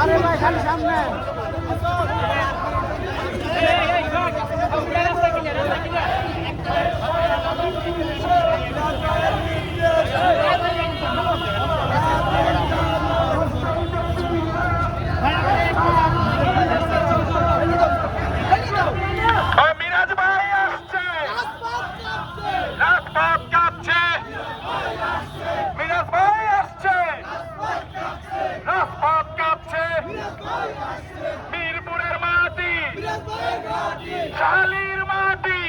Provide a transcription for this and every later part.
আরে ভাই খালি সামনে। মিরপুরের মাটি শালির মাটি।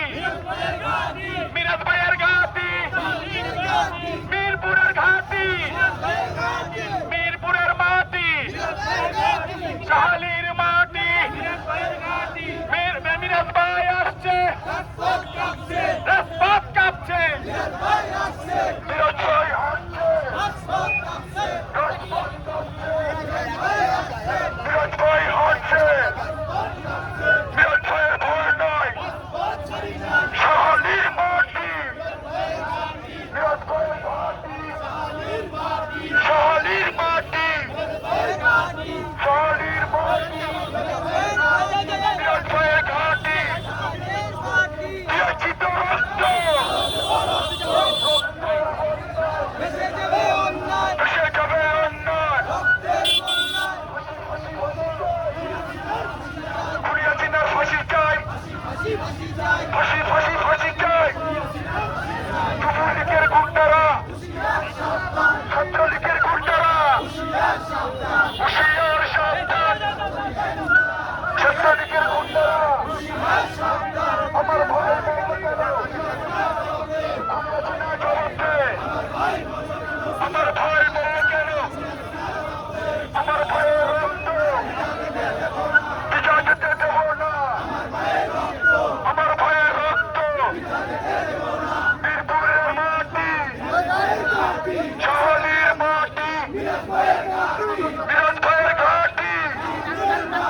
Hadi hadi hadi